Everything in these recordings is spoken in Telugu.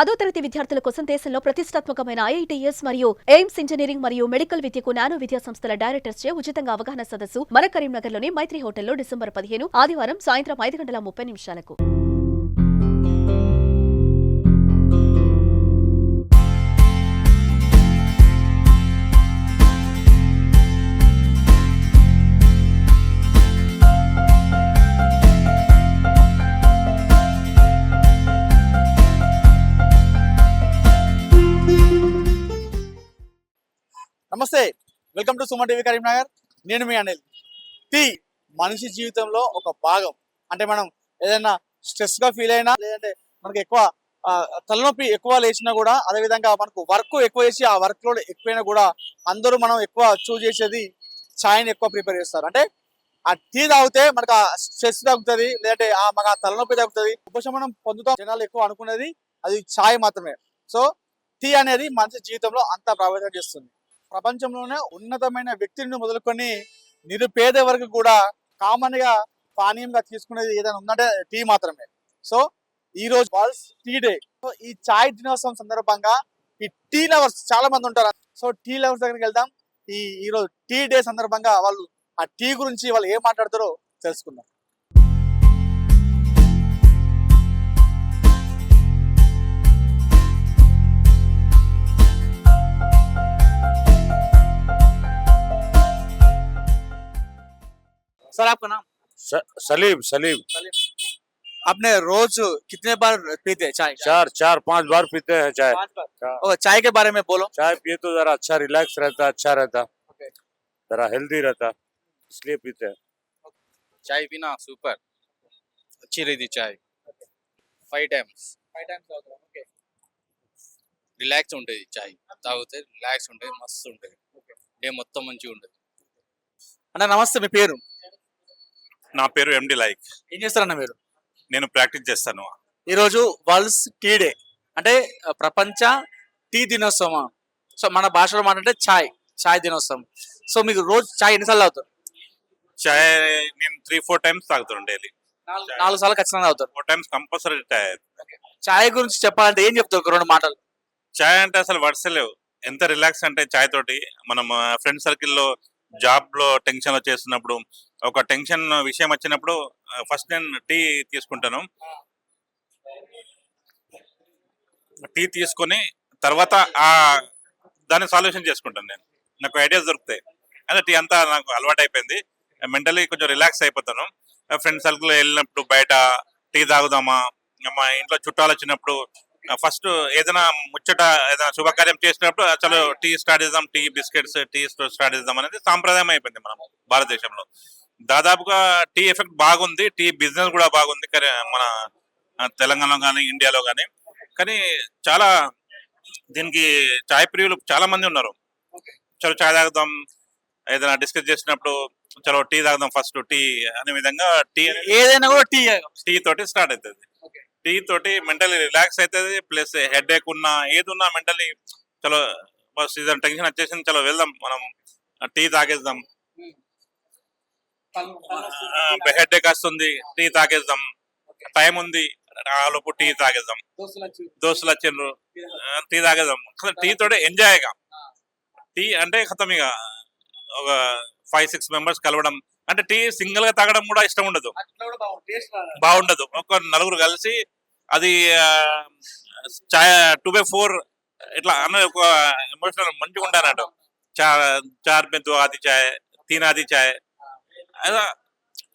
పదో తరగతి విద్యార్థుల కోసం దేశంలో ప్రతిష్టాత్మకమైన ఐఐటీఎస్ మరియు ఎయిమ్స్ ఇంజనీరింగ్ మరియు మెడికల్ విద్యకు నానో విద్యా సంస్థల డైరెక్టర్స్ చే ఉచితంగా అవగాహన సదస్సు మన కరీంనగర్లోని మైత్రి హోటల్లో డిసెంబర్ పదిహేను ఆదివారం సాయంత్రం ఐదు గంటల ముప్పై నిమిషాలకు. Welcome to Suman TV Karimnagar. నేను మీ అనిల్. టీ మనిషి జీవితంలో ఒక భాగం. అంటే మనం ఏదైనా స్ట్రెస్గా ఫీల్ అయినా లేదంటే మనకి ఎక్కువ తలనొప్పి ఎక్కువ లేచినా కూడా అదే విధంగా మనకు వర్క్ ఎక్కువ చేసి ఆ వర్క్ లోడ్ ఎక్కువైనా కూడా అందరూ మనం ఎక్కువ చూజ్ చేసేది ఛాయ్ని ఎక్కువ ప్రిపేర్ చేస్తారు. అంటే ఆ టీ తాగితే మనకు ఆ స్ట్రెస్ తగ్గుతుంది లేదంటే ఆ మనకు ఆ తలనొప్పి తగ్గుతుంది. ఉపశమనం పొందుతాం జనాలు ఎక్కువ అనుకునేది అది ఛాయ్ మాత్రమే. సో టీ అనేది మనిషి జీవితంలో అంత ప్రభావితం చేస్తుంది. ప్రపంచంలోనే ఉన్నతమైన వ్యక్తిని మొదలుకొని నిరుపేద వరకు కూడా కామన్గా పానీయంగా తీసుకునేది ఏదైనా ఉందంటే టీ మాత్రమే. సో ఈ రోజు వాల్స్ టీ డే సో ఈ చాయ్ దినోత్సవం సందర్భంగా ఈ టీ లవర్స్ చాలా మంది ఉంటారు. సో టీ లవర్స్ దగ్గరికి వెళ్దాం. ఈ ఈ రోజు టీ డే సందర్భంగా వాళ్ళు ఆ టీ గురించి వాళ్ళు ఏం మాట్లాడతారో తెలుసుకుందాం. सर आपका नाम स- सलीम सलीम आपने रोज कितने बार पीते हैं चाय चार चार पांच बार पीते हैं चाय पांच बार चा- और चाय के बारे में बोलो चाय पिए तो जरा अच्छा रिलैक्स रहता अच्छा रहता Okay. जरा हेल्दी रहता इसलिए पीते हैं చాయ్ పీనా సూపర్ अच्छी रहती చాయ్ ఫైవ్ టైమ్స్ రిలాక్స్ ఉంటుంది చాయ్ తాగితే రిలాక్స్ ఉంటుంది మస్తు ఉంటుంది డే మొత్తం మంచిగా ఉంటుంది అన్న నమస్తే మీ పేరు నా పేరు ఎండి లైక్ ఏం చేస్తారన్న మీరు? నేను ప్రాక్టీస్ చేస్తాను. ఈరోజు వరల్డ్స్ టీ డే. అంటే ప్రపంచ టీ దినోత్సవం. సో మన భాషలో మాట్లాడితే చాయ్ చాయ్ దినోత్సవం. సో మీకు రోజు చాయ్ ఎన్నిసార్లు తాగుతారు? చాయ్ నేను త్రీ ఫోర్ టైమ్స్ తాగుతాను డైలీ నాలుగు సార్లు ఖచ్చితంగా తాగుతారు. ఫోర్ టైమ్స్ కంపల్సరీ చాయ్ చాయ్ గురించి చెప్పాలంటే ఏం చెప్తారు ఒక రెండు మాటలు? చాయ్ అంటే అసలు వర్డ్స్ లేవు. ఎంత రిలాక్స్ అంటే చాయ్ తోటి మనం ఫ్రెండ్ సర్కిల్లో జాబ్లో టెన్షన్లో చేస్తున్నప్పుడు ఒక టెన్షన్ విషయం వచ్చినప్పుడు ఫస్ట్ నేను టీ తీసుకుంటాను. టీ తీసుకొని తర్వాత ఆ దాన్ని సాల్యూషన్ చేసుకుంటాను నేను. నాకు ఐడియాస్ దొరుకుతాయి. అదే టీ అంతా నాకు అలవాటు అయిపోయింది మెంటలీ కొంచెం రిలాక్స్ అయిపోతాను. ఫ్రెండ్ సర్కిల్ వెళ్ళినప్పుడు బయట టీ తాగుదామా? మా ఇంట్లో చుట్టాలు వచ్చినప్పుడు ఫస్ట్ ఏదైనా ముచ్చట ఏదైనా శుభకార్యం చేసినప్పుడు అసలు టీ స్టార్ట్ చేద్దాం టీ బిస్కెట్స్ టీ స్టార్ట్ చేద్దాం అనేది సాంప్రదాయం అయిపోయింది మనం భారతదేశంలో. దాదాపుగా టీ ఎఫెక్ట్ బాగుంది టీ బిజినెస్ కూడా బాగుంది కానీ మన తెలంగాణలో కానీ ఇండియాలో కానీ. కానీ చాలా దీనికి చాయ్ ప్రియులు చాలా మంది ఉన్నారు. చలో చాయ్ తాగుదాం ఏదైనా డిస్కస్ చేసినప్పుడు చలో టీ తాగుదాం ఫస్ట్ టీ అనే విధంగా టీ ఏదైనా కూడా టీ టీ తోటి స్టార్ట్ అవుతుంది టీ తోటి మెంటలీ రిలాక్స్ అవుతుంది ప్లస్ హెడ్ ఏక్ ఉన్నా ఏది ఉన్నా మెంటలీ చలో ఇదని టెన్షన్ వచ్చేసింది చలో వెళ్దాం మనం టీ తాగేద్దాం. హెడ్ ఏక్ వస్తుంది టీ తాగేద్దాం. టైం ఉంది లోపు టీ తాగేద్దాం. దోస్తులు వచ్చిండ్రు టీ తాగేద్దాం. టీ తోటి ఎంజాయ్గా. టీ అంటే ఖతం ఇక ఒక ఫైవ్ సిక్స్ మెంబర్స్ కలవడం. అంటే టీ సింగిల్గా తాగడం కూడా ఇష్టం ఉండదు. బాగుండదు. ఒక నలుగురు కలిసి అది చాయ్ టూ బై ఫోర్ ఇట్లా అన్న ఒక ఎమోషనల్ మంచిగా ఉండాలన్నట్టు చా చార్ మే దో ఆది చాయ్ తీన్ ఆది చాయ్.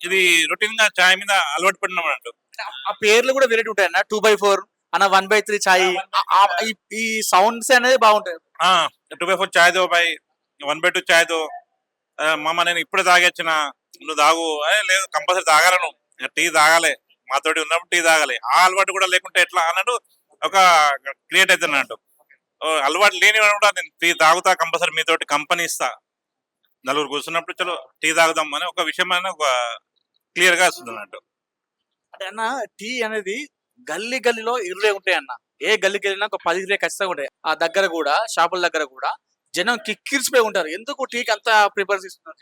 ఇది రొటీన్గా చాయ్ మీద అలవాటు పడినాం అన్నట్టు ఆ. పేర్లు కూడా వెరైటీ ఉంటాయి అన్న. టూ బై ఫోర్ అన్న వన్ బై త్రీ చాయ్ ఈ- సౌండ్స్ అనేది బాగుంటాయి. టూ బై ఫోర్ చాయ్ దో బై వన్ బై టూ చాయ్ దో. మామ నేను ఇప్పుడే తాగొచ్చిన. నువ్వు తాగు. "ఏ, లేదు కంపల్సరీ తాగాలను టీ తాగాలి. మాతోటి ఉన్నప్పుడు టీ తాగాలి. ఆ అలవాటు కూడా లేకుంటే ఎట్లా అన్నట్టు ఒక క్రియేట్ అవుతుంది అన్నట్టు ఓ, అలవాటు లేని నేను టీ తాగుతా కంపల్సరీ మీతోటి కంపెనీ ఇస్తా. నలుగురు కూర్చున్నప్పుడు చలో టీ తాగుదాం అని ఒక విషయం అనేది ఒక క్లియర్గా వస్తుంది అన్నట్టు. అంటే అన్న టీ అనేది గల్లీ గల్లీలో ఇరవై ఉంటాయి అన్న. ఏ గల్లీకి వెళ్ళినా ఒక పది ఇరవై ఖచ్చితంగా ఉంటాయి. ఆ దగ్గర కూడా షాపుల దగ్గర కూడా జనం కిక్కిరిసిపోయి ఉంటారు. ఎందుకు టీకి అంత ప్రిపేర్ చేస్తున్నారు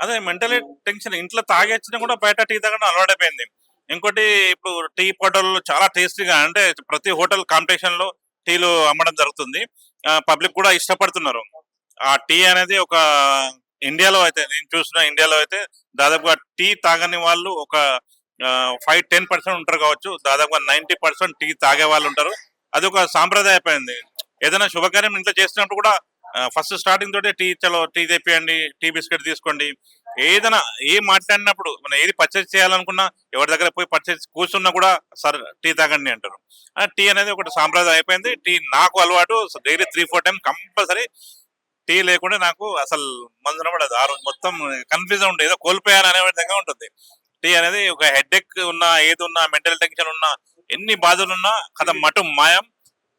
అదే మెంటలీ టెన్షన్. ఇంట్లో తాగొచ్చినా కూడా బయట టీ తాగడం అలవాటైపోయింది. ఇంకోటి ఇప్పుడు టీ హోటల్లో చాలా టేస్టీగా అంటే ప్రతి హోటల్ కాంపిటీషన్లో టీలు అమ్మడం జరుగుతుంది. పబ్లిక్ కూడా ఇష్టపడుతున్నారు. ఆ టీ అనేది ఒక ఇండియాలో అయితే నేను చూసిన ఇండియాలో అయితే దాదాపుగా టీ తాగని వాళ్ళు ఒక ఫైవ్ టెన్ పర్సెంట్ ఉంటారు కావచ్చు. దాదాపుగా నైన్టీ పర్సెంట్ టీ తాగే వాళ్ళు ఉంటారు. అది ఒక సాంప్రదాయపోయింది ఏదైనా శుభకార్యం ఇంట్లో చేసినప్పుడు కూడా ఫస్ట్ స్టార్టింగ్ తోటి టీ చలో టీ తెప్పియండి టీ బిస్కెట్ తీసుకోండి. ఏదైనా ఏ మాట్లాడినప్పుడు మనం ఏది పర్చేజ్ చేయాలనుకున్నా ఎవరి దగ్గర పోయి పర్చేజ్ కూర్చున్నా కూడా సార్ టీ తాగండి అంటారు. ఆ టీ అనేది ఒకటి సాంప్రదాయం అయిపోయింది టీ నాకు అలవాటు. Daily three four time compulsory tea లేకుండా నాకు అసలు మందున పడదు ఆ రోజు మొత్తం కన్ఫ్యూజన్ ఉంటుంది ఏదో కోల్పోయాను అనే విధంగా ఉంటుంది. టీ అనేది ఒక హెడ్ ఎక్ ఉన్నా ఏది ఉన్నా మెంటల్ టెన్షన్ ఉన్నా ఎన్ని బాధలు ఉన్నా కథ మటు మాయం.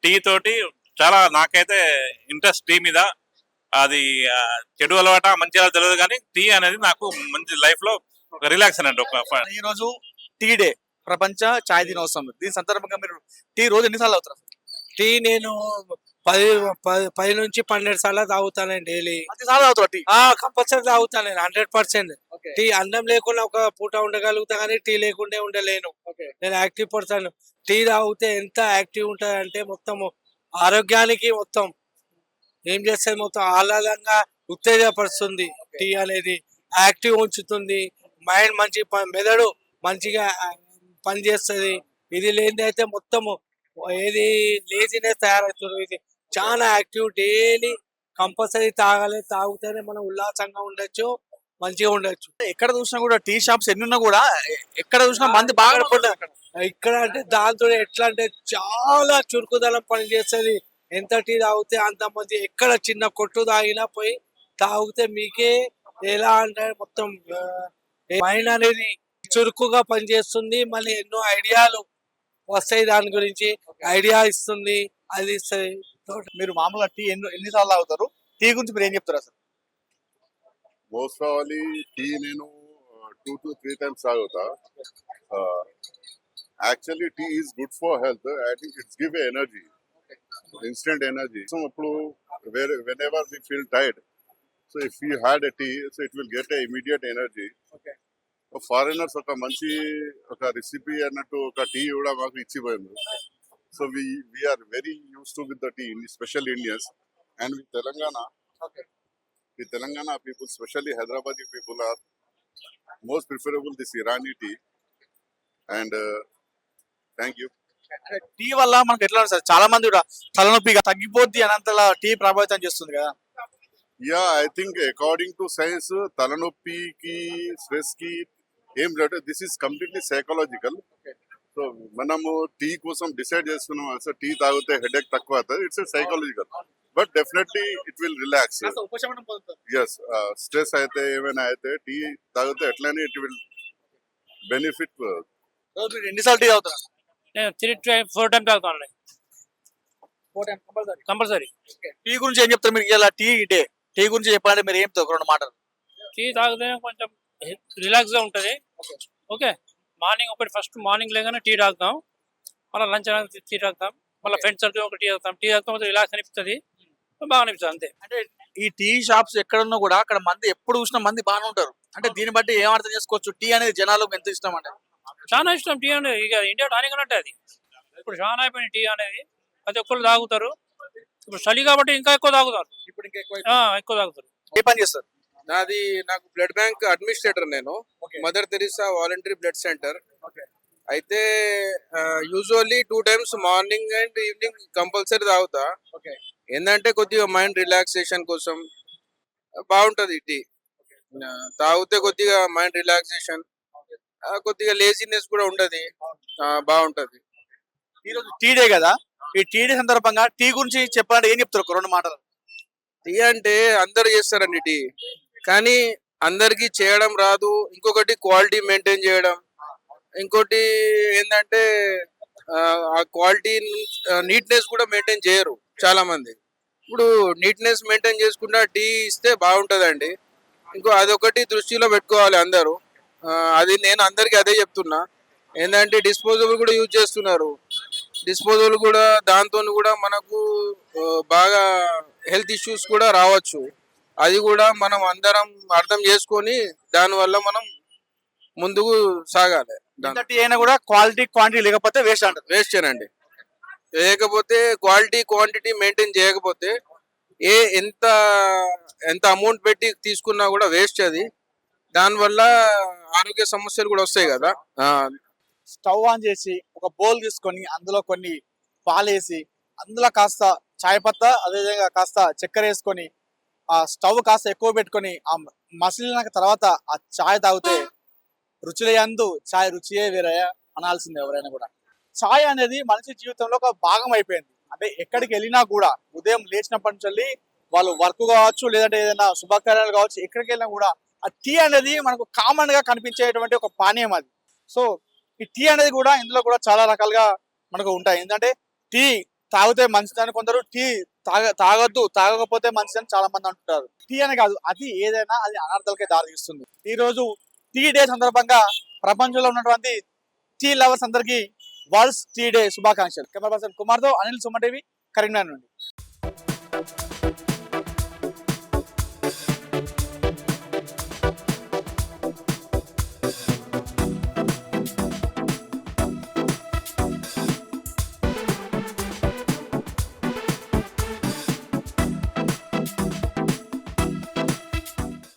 టీ తోటి చాలా నాకైతే ఇంట్రెస్ట్ టీ మీద. అది చెడు అలవాట మంచి అలవాటు తెలియదు కానీ టీ అనేది నాకు మంచి లైఫ్లో ఒక రిలాక్స్ అన్నట్టు ఒక ఈ రోజు టీ డే ప్రపంచ ఛాయ్ దినోత్సవం. దీని సందర్భంగా మీరు టీ రోజు ఎన్నిసార్లు అవుతారు? టీ నేను పది పది పది నుంచి పన్నెండు సార్లు తాగుతానండి డైలీ. కంపల్సరీ తాగుతాను నేను హండ్రెడ్ పర్సెంట్. టీ అన్నం లేకుండా ఒక పూట ఉండగలుగుతా కానీ టీ లేకుండా ఉండలేను. నేను యాక్టివ్ పర్సన్ టీ తాగితే ఎంత యాక్టివ్ ఉంటుంది అంటే మొత్తం ఆరోగ్యానికి మొత్తం ఏం చేస్తుంది మొత్తం ఆహ్లాదంగా ఉత్తేజపరుస్తుంది. టీ అనేది యాక్టివ్ ఉంచుతుంది. మైండ్ మంచి మెదడు మంచిగా పని చేస్తుంది ఇది లేనిది అయితే మొత్తము ఏది లేజినెస్ తయారవుతుంది. ఇది చాలా యాక్టివ్ డైలీ కంపల్సరీ తాగాలి. తాగితేనే మనం ఉల్లాసంగా ఉండొచ్చు మంచిగా ఉండొచ్చు. ఎక్కడ చూసినా కూడా టీ షాప్స్ ఎన్ని ఉన్నా కూడా ఎక్కడ చూసినా మంది బాగా. ఇక్కడ అంటే దాంతో ఎట్లా అంటే చాలా చురుకుదనం పని చేస్తుంది ఎంత టీ తాగితే అంత మంది ఎక్కడ చిన్న కొట్టు తాగినా పోయి తాగితే మీకే ఎలా అంటే మొత్తం మైండ్ అనేది చురుకుగా పనిచేస్తుంది. మళ్ళీ ఎన్నో ఐడియాలు వస్తాయి దాని గురించి. ఐడియా ఇస్తుంది అది ఇస్తుంది. మీరు మామూలుగా టీ ఎన్ని ఎన్నిసార్లు తాగుతారు? టీ గురించి మీరు ఏం చెప్తారు అసలు? మోస్ట్ ప్రాబలీ టీ నేను టూ టు త్రీ టైమ్స్ తాగుతా. Actually tea is good for health I think it's give energy instant energy so ఇప్పుడు వేరే whenever we feel tired so if you had a tea so it will get a immediate energy foreigners ఒక మంచి ఒక రెసిపీ అన్నట్టు ఒక టీ కూడా మాకు ఇచ్చిపోయింది. So we we very use to with the tea special Indians and with Telangana ఈ Telangana people specially Hyderabad people are most preferable this Irani tea and thank you tea వల్ల మనకు ఎట్లా సార్ చాలా మంది కూడా తలనొప్పి తగ్గిపోద్ది అని అంతలా టీ ప్రభావితం చేస్తుంది కదా. Yeah I think according to science తలనొప్పికి స్ట్రెస్కి ఏం this is completely psychological so మనము టీ కోసం డిసైడ్ చేస్తున్నాం. అసలు టీ తాగితే హెడేక్ తక్కువ అవుతుంది. It's psychological but definitely it will relaxes stress అయితే ఏమైనా అయితే టీ తాగితే ఎట్లనే ఇట్ విల్ బెనిఫిట్ ఎన్నిసార్లు టీ తాగుతారు? నేను త్రీ టైం ఫోర్ టైం తాగుతాను కంపల్సరీ టీ గురించి ఏం చెప్తారు మీరు? ఇలా టీ డే టీ గురించి చెప్పాలంటే మీరు ఏం రెండు మాటలు. టీ తాగితే కొంచెం రిలాక్స్గా ఉంటది. ఓకే మార్నింగ్ ఒకటి ఫస్ట్ మార్నింగ్ లేగానే టీ తాగుతాం. మళ్ళీ లంచ్ టీ తాగుతాం. మళ్ళీ ఫ్రెండ్స్ సర్కిల్ ఒక టీ తాగుతాం. టీ తాగుతాం రిలాక్స్ అనిపిస్తుంది. బాగా అనిపిస్తుంది అంతే. అంటే ఈ టీ షాప్స్ ఎక్కడ ఉన్నా కూడా అక్కడ మంది ఎప్పుడు చూసినా మంది బాగానే ఉంటారు. అంటే దీన్ని బట్టి ఏం అర్థం చేసుకోవచ్చు? టీ అనేది జనాలకు ఎంత ఇష్టం అంటే. చాలా ఇష్టం టీ అనేది. ఇక ఇండియా టానిక్ అన్నట్టు అది. ఇప్పుడు చాలా అయిపోయింది టీ అనేది ప్రతి ఒక్కరు తాగుతారు. ఇప్పుడు చలి కాబట్టి ఇంకా ఎక్కువ తాగుతారు. ఇప్పుడు ఇంకా ఎక్కువ తాగుతారు. ఏ పని చేస్తారు? నాది నాకు బ్లడ్ బ్యాంక్ అడ్మినిస్ట్రేటర్ నేను mother Teresa voluntary blood centre. అయితే usually two times morning and evening compulsory తాగుతా. ఏంటంటే కొద్దిగా మైండ్ రిలాక్సేషన్ కోసం బాగుంటది టీ. తాగితే కొద్దిగా మైండ్ రిలాక్సేషన్ కొద్దిగా లేజినెస్ కూడా ఉండదు. బాగుంటది. ఈ రోజు టీ డే కదా? ఈ టీ డే సందర్భంగా టీ గురించి చెప్పాలంటే ఏం చెప్తారు? రెండు మాటలు. టీ అంటే అందరు చేస్తారండి టీ. కానీ అందరికి చేయడం రాదు. ఇంకొకటి క్వాలిటీ మెయింటైన్ చేయడం. ఇంకోటి ఏంటంటే ఆ, క్వాలిటీ నీట్నెస్ కూడా మెయింటైన్ చేయరు చాలా మంది ఇప్పుడు నీట్నెస్ మెయింటైన్ చేసుకుంటా టీ ఇస్తే బాగుంటుందండి. ఇంకో అదొకటి దృష్టిలో పెట్టుకోవాలి అందరూ. అది నేను అందరికి అదే చెప్తున్నా. ఏంటంటే డిస్పోజబుల్ కూడా యూజ్ చేస్తున్నారు. డిస్పోజబుల్ కూడా దాంతో కూడా మనకు బాగా హెల్త్ ఇష్యూస్ కూడా రావచ్చు. అది కూడా మనం అందరం అర్థం చేసుకొని దానివల్ల మనం ముందుకు సాగాలి. టీ అయినా కూడా క్వాలిటీ క్వాంటిటీ లేకపోతే వేస్ట్ అంటారు. వేస్ట్ అండి లేకపోతే క్వాలిటీ క్వాంటిటీ మెయింటైన్ చేయకపోతే ఏ ఎంత ఎంత అమౌంట్ పెట్టి తీసుకున్నా కూడా వేస్ట్ అది. దానివల్ల ఆరోగ్య సమస్యలు కూడా వస్తాయి కదా. స్టవ్ ఆన్ చేసి ఒక బౌల్ తీసుకొని అందులో కొన్ని పాలేసి అందులో కాస్త చాయ్ పత్తా అదేవిధంగా కాస్త చక్కెర వేసుకొని ఆ స్టవ్ కాస్త ఎక్కువ పెట్టుకొని ఆ మసిలిన తర్వాత ఆ చాయ్ తాగితే రుచులయందు చాయ్ రుచియే వేరే అనాల్సిందే ఎవరైనా కూడా. చాయ్ అనేది మనిషి జీవితంలో ఒక భాగం అయిపోయింది. అంటే ఎక్కడికి వెళ్ళినా కూడా ఉదయం లేచినప్పటి నుంచి వాళ్ళు వర్క్ కావచ్చు లేదంటే ఏదైనా శుభకార్యాలు కావచ్చు ఎక్కడికి వెళ్ళినా కూడా ఆ టీ అనేది మనకు కామన్గా కనిపించేటువంటి ఒక పానీయం అది. సో ఈ టీ అనేది కూడా ఇందులో కూడా చాలా రకాలుగా మనకు ఉంటాయి. ఎందుకంటే టీ తాగితే మంచిదని కొందరు టీ తాగ తాగొద్దు తాగకపోతే మంచిదని చాలా మంది అంటుంటారు. టీ అని కాదు అది ఏదైనా అది అనర్థాలకే దారితీస్తుంది. ఈ రోజు టీ డే సందర్భంగా ప్రపంచంలో ఉన్నటువంటి టీ లవర్స్ అందరికీ వరల్డ్స్ టీ డే శుభాకాంక్షలు. కెమెరా పర్సన్ కుమార్తో అనిల్ సుమటేవి కరీంనగర్ నుండి.